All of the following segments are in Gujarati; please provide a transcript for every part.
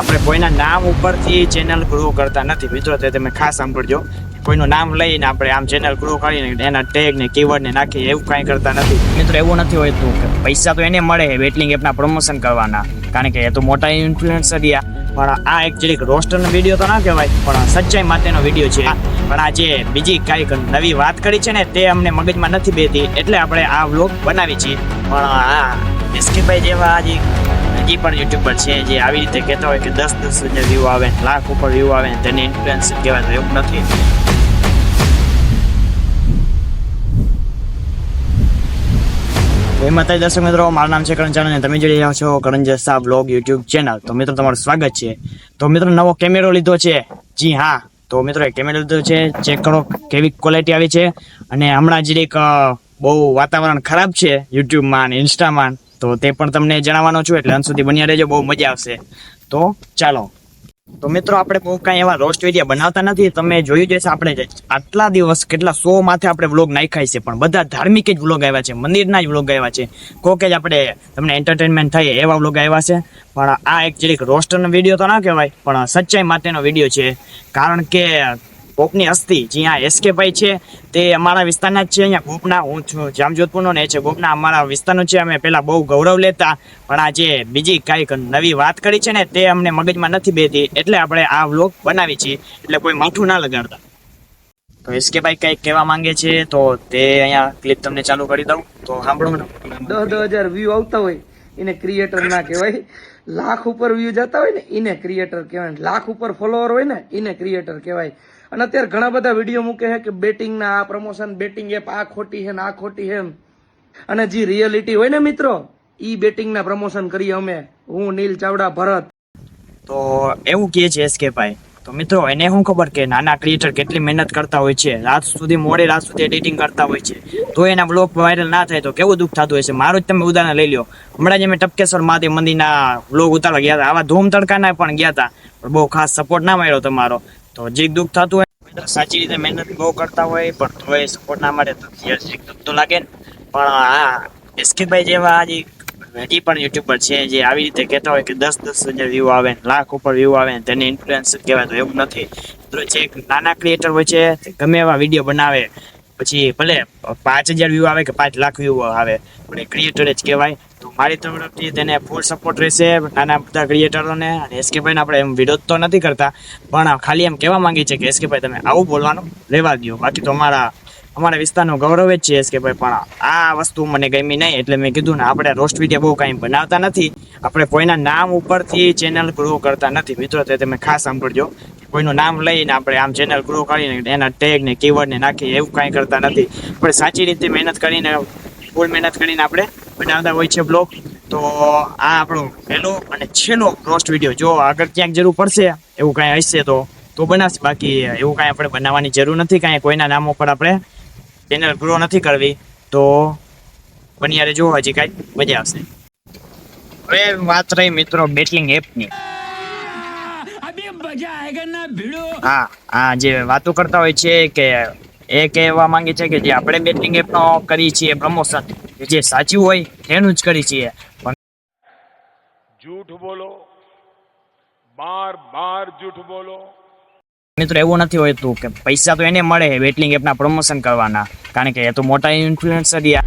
આપણે કોઈના નામ ઉપરથી ચેનલ ગ્રો કરતા નથી. મિત્રો તે તમે ખાસ સાંભળજો. કોઈનું નામ લઈને આપણે આમ ચેનલ ગ્રો કરીને એના ટેગ ને કીવર્ડ ને નાખી એવું કાંઈ કરતા નથી. મિત્રો એવું નથી હોતું કે પૈસા તો એને મળે છે બેટલિંગ એપના પ્રમોશન કરવાના. કારણ કે એ તો મોટા ઇન્ફ્લુએન્સર રહ્યા. પણ આ એક રોસ્ટરનો વીડિયો તો ના કહેવાય પણ સચ્ચાઈ માટેનો વીડિયો છે. પણ આ જે બીજી કાંઈક નવી વાત કરી છે ને તે અમને મગજમાં નથી બેતી એટલે આપણે આ વ્લોગ બનાવી છીએ. પણ આ એસકેભાઈ જેવા હજી હજી પણ યુટ્યુબર છે જે આવી રીતે કહેતા હોય કે દસ દસ હજાર વ્યૂ આવે, લાખ ઉપર વ્યૂ આવે તેને ઇન્ફ્લુએન્સર કહેવાય એવું નથી. જય માતાજી દર્શક મિત્રો, મારું નામ છે કરણ ચાણ અને તમે જોઈ રહ્યા છો Karan Jasa blog YouTube channel તો મિત્રો, તમારું સ્વાગત છે. તો મિત્રો, નવો કેમેરો લીધો છે. જી હા. તો મિત્રો, એ કેમેરો લીધો છે. ચેક કરો કેવી ક્વોલિટી આવી છે. અને હમણાં જ એક બહુ વાતાવરણ ખરાબ છે યુટ્યુબમાં અને ઇન્સ્ટામાં. તો તે પણ તમને જણાવવાનો છું, એટલે અંત સુધી બન્યા રહેજો, બહુ મજા આવશે. તો ચાલો. તો મિત્રો, આપણે બહુ કાંઈ એવા રોસ્ટ વીડિયો બનાવતા નથી, તમે જોયું જશે આપણે આટલા દિવસ કેટલા સો માથે આપણે વ્લોગ નાખાય છે, પણ બધા ધાર્મિક જ વ્લોગ આવ્યા છે, મંદિરના જ વ્લોગ આવ્યા છે. કોકે જ આપણે તમને એન્ટરટેનમેન્ટ થાય એવા વ્લોગ આવ્યા છે, પણ આ એક જરીક રોસ્ટરનો વીડિયો તો ના કહેવાય, પણ સચ્ચાઈ માટેનો વીડિયો છે. કારણ કે કોકની હસ્તી જ્યાં એસકે ભાઈ છે, તે અમારા વિસ્તારના જ છે. અહીંયા ગોપના, હું છું જામજોધપુરનો ને છે ગોપના. અમારા વિસ્તારનો છે, અમે પહેલાં બહુ ગૌરવ લેતા, પણ આ જે બીજી કાંઈક નવી વાત કરી છે ને, તે અમને મગજમાં નથી બેતી એટલે આપણે આ વ્લોગ બનાવી છીએ. એટલે કોઈ માઠું ના લગાડતા. તો એસકે ભાઈ કંઈક કહેવા માંગે છે, તો તે અહીંયા ક્લિપ તમને ચાલુ કરી દઉં. તો સાંભળો દસ દસ હજાર વ્યૂ આવતા હોય, એને ક્રિએટર ના કહેવાય. લાખ ઉપર વ્યૂ જતા હોય ને, એને ક્રિએટર કહેવાય. લાખ ઉપર ફોલોવર હોય ને, એને ક્રિએટર કહેવાય. અને અત્યારે ઘણા બધા વીડિયો મૂકે છે કે બેટિંગ ના આ પ્રમોશન બેટિંગ એપ આ ખોટી છે આ ખોટી છે. અને જે રિયલિટી હોય ને મિત્રો, ઈ બેટિંગ ના પ્રમોશન કરીએ અમે. હું, નીલ ચાવડા, ભરત. તો એવું કહે છે એસકે ભાઈ. તો મિત્રો, એને શું ખબર કે નાના ક્રિએટર કેટલી મહેનત કરતા હોય છે? રાત સુધી મોડી રાત સુધી એડિટિંગ કરતા હોય છે. તો એના બ્લોગ વાયરલ ના થાય તો કેવું દુઃખ થતું હોય છે મારું જ તમે ઉદાહરણ લઈ લો હમણાં જ અમે ટપકેશ્વર મહાદેવ મંદિરના બ્લોગ ઉતારવા ગયા હતા. આવા ધૂમ તડકાના પણ ગયા હતા. પણ બહુ ખાસ સપોર્ટ ના મળ્યો તમારો. તો જીક દુઃખ થતું હોય સાચી રીતે મહેનત બહુ કરતા હોય, પણ તોય સપોર્ટ ના મળે તો જીક દુઃખ તો લાગે ને. પણ આ એસકેભાઈ જેવા આજે હજી પણ યુટ્યુબર છે, જે આવી રીતે કહેતા હોય કે દસ દસ હજાર વ્યૂ આવે લાખ ઉપર વ્યૂ આવે ને, તેને ઇન્ફ્લુએન્સર કહેવાય તો એવું નથી. તો જે નાના ક્રિએટર હોય છે ગમે એવા વીડિયો બનાવે પછી ભલે પાંચ હજાર વ્યૂ આવે કે પાંચ લાખ વ્યૂ આવે, પણ એ ક્રિએટર જ કહેવાય. તો મારી તરફથી તેને ફૂલ સપોર્ટ રહેશે નાના બધા ક્રિએટરોને અને એસકે ભાઈને આપણે એમ વિરોધ તો નથી કરતા, પણ ખાલી એમ કહેવા માંગીએ છીએ કે એસકે ભાઈ તમે આવું બોલવાનું રહેવા દો બાકી તો અમારા અમારા વિસ્તારનું ગૌરવ જ છે એસકે ભાઈ, પણ આ વસ્તુ મને ગમી નહીં એટલે મેં કીધું ને આપણે રોસ્ટ વીડિયો બહુ કાંઈ બનાવતા નથી. આપણે કોઈના નામ ઉપરથી ચેનલ ગ્રો કરતા નથી. મિત્રો, તે તમે ખાસ સાંભળજો. કોઈનું નામ લઈને આપણે આમ ચેનલ ગ્રો કરીને એના ટેગ ને કીવર્ડ ને નાખી એવું કાંઈ કરતા નથી. પણ સાચી રીતે મહેનત કરીને ફૂલ મહેનત કરીને આપણે બનાવતા હોય છે બ્લોગ તો આ આપણો પહેલો અને છેલ્લો રોસ્ટ વીડિયો જો આગળ ક્યાંક જરૂર પડશે, એવું કાંઈ હશે તો તો બનાવશે બાકી એવું કાંઈ આપણે બનાવવાની જરૂર નથી, કાંઈ કોઈના નામ ઉપર આપણે ચેનલ ગ્રો નથી કરવી. તો બન્યા જો હજી કાંઈ મજા આવશે. હવે વાત રહી મિત્રો બેટલિંગ એપની હા જે વાતો કરતા હોય છે કે એ કહેવા માંગે છે કે જે આપણે બેટિંગ એપનો કરીએ છીએ પ્રમોશન જે સાચું હોય તેનું જ કરી છીએ. જૂઠ બોલો બાર બાર જૂઠ બોલો. મિત્રો એવું નથી હોતું કે પૈસા તો એને મળે વેટલિંગ એપના પ્રમોશન કરવાના કારણ કે એ તો મોટા ઇન્ફ્લુએન્સર યાર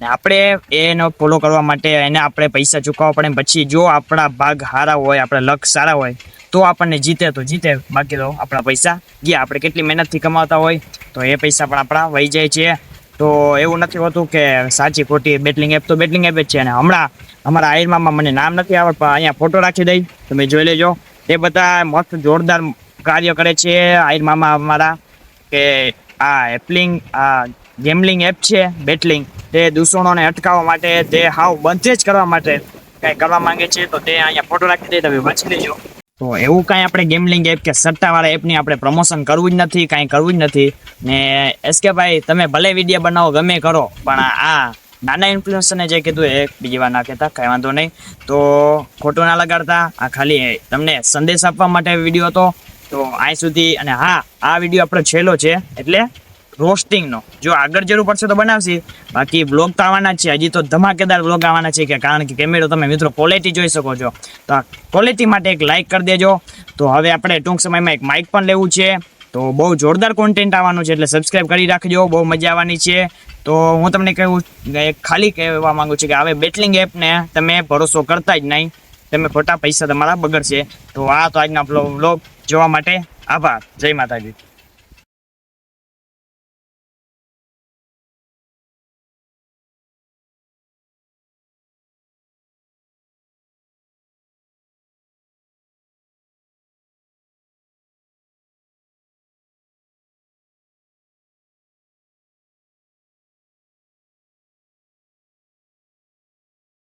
ને આપણે એનો ફોલો કરવા માટે એને આપણે પૈસા ચૂકવવા પડે પછી જો આપણા ભાગ સારા હોય, આપણા લક સારા હોય, તો આપણને જીતે તો જીતે. બાકી તો આપણા પૈસા ગયા. આપણે કેટલી મહેનતથી કમાતા હોય, તો એ પૈસા પણ આપણા વહી જાય છે. તો એવું નથી હોતું કે સાચી ખોટી બેટલિંગ એપ તો બેટલિંગ એપ જ છે. અને હમણાં અમારા આયરમામાં મને નામ નથી આવડતું, પણ અહીંયા ફોટો રાખી દઈ. તમે જોઈ લેજો. એ બધા મસ્ત જોરદાર કાર્ય કરે છે આયરમામાં અમારા. કે આ એપલિંગ આ ગેમલિંગ એપ છે બેટલિંગ તે દૂષણોને અટકાવવા માટે તે હાવ બંધ જ કરવા માટે કાંઈ કરવા માંગે છે, તો તે અહીંયા ફોટો રાખી દે તમે વાંચી લેજો. તો એવું કાંઈ આપણે ગેમલિંગ એપ કે સટ્ટાવાળા એપની આપણે પ્રમોશન કરવું જ નથી, કાંઈ કરવું જ નથી. ને એસકે ભાઈ, તમે ભલે વીડિયો બનાવો, ગમે કરો, પણ આ નાના ઇન્ફ્લુએન્સરને જે કીધું એ બીજી વાર ના કહેતા, કાંઈ વાંધો નહીં. તો ખોટું ના લગાડતા, આ ખાલી તમને સંદેશ આપવા માટે વીડિયો હતો. તો અહીં સુધી, અને હા, આ વીડિયો આપણો છેલ્લો છે, એટલે રોસ્ટિંગનો. જો આગળ જરૂર પડશે તો બનાવશે. બાકી બ્લોગ તો આવવાના છે. હજી તો ધમાકેદાર બ્લોગ આવવાના છે કે કારણ કે કેમેરો તમે મિત્રો ક્વોલિટી જોઈ શકો છો. તો આ ક્વોલિટી માટે એક લાઇક કરી દેજો. તો હવે આપણે ટૂંક સમયમાં એક માઇક પણ લેવું છે. તો બહુ જોરદાર કોન્ટેન્ટ આવવાનું છે એટલે સબસ્ક્રાઈબ કરી રાખજો. બહુ મજા આવવાની છે. તો હું તમને કહું એક ખાલી કહેવા માંગુ છું કે હવે બેટલિંગ એપને તમે ભરોસો કરતા જ નહીં. તમે ખોટા પૈસા તમારા બગડશે. તો આ તો આજના બ્લોગ જોવા માટે આભાર. જય માતાજી.